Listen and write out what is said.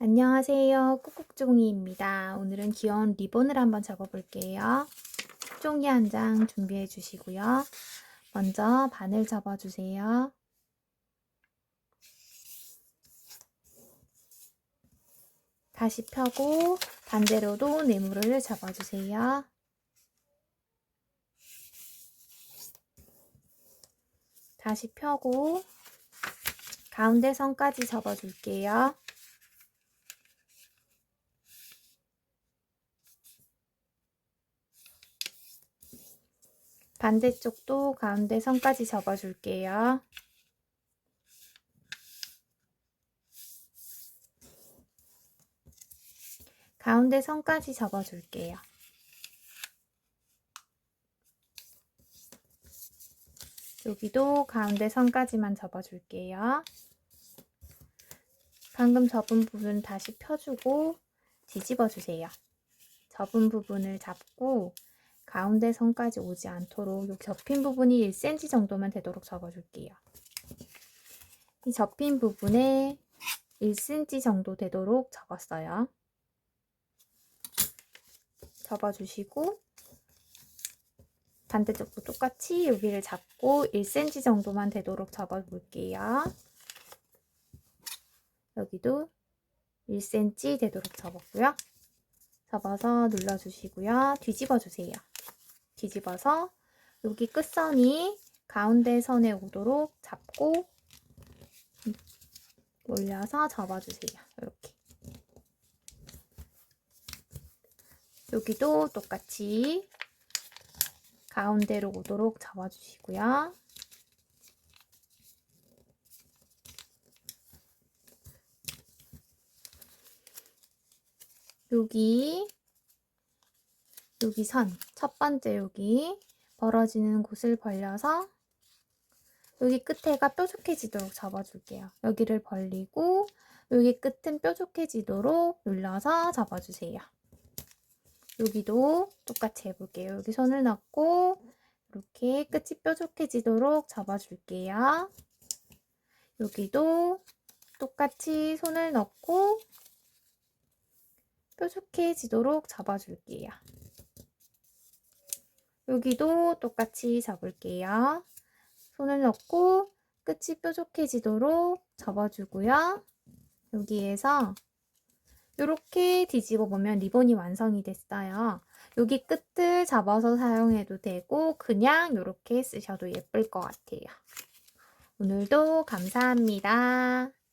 안녕하세요. 꾹꾹종이입니다. 오늘은 귀여운 리본을 한번 접어볼게요. 종이 한 장 준비해 주시고요. 먼저 바늘 접어주세요. 다시 펴고 반대로도 네모를 접어주세요. 다시 펴고 가운데 선까지 접어줄게요. 반대쪽도 가운데 선까지 접어줄게요. 가운데 선까지 접어줄게요. 여기도 가운데 선까지만 접어줄게요. 방금 접은 부분 다시 펴주고 뒤집어 주세요. 접은 부분을 잡고 가운데 선까지 오지 않도록 요 접힌 부분이 1cm 정도만 되도록 접어줄게요. 이 접힌 부분에 1cm 정도 되도록 접었어요. 접어주시고 반대쪽도 똑같이 여기를 잡고 1cm 정도만 되도록 접어볼게요. 여기도 1cm 되도록 접었고요. 접어서 눌러주시고요. 뒤집어 주세요. 뒤집어서 여기 끝선이 가운데 선에 오도록 잡고 올려서 접어주세요. 이렇게. 여기도 똑같이 가운데로 오도록 접어주시고요. 여기 여기 선, 첫 번째 여기 벌어지는 곳을 벌려서 여기 끝에가 뾰족해지도록 접어줄게요. 여기를 벌리고 여기 끝은 뾰족해지도록 눌러서 접어주세요. 여기도 똑같이 해볼게요. 여기 손을 넣고 이렇게 끝이 뾰족해지도록 접어줄게요. 여기도 똑같이 손을 넣고 뾰족해지도록 접어줄게요. 여기도 똑같이 접을게요. 손을 넣고 끝이 뾰족해지도록 접어주고요. 여기에서 이렇게 뒤집어 보면 리본이 완성이 됐어요. 여기 끝을 잡아서 사용해도 되고 그냥 이렇게 쓰셔도 예쁠 것 같아요. 오늘도 감사합니다.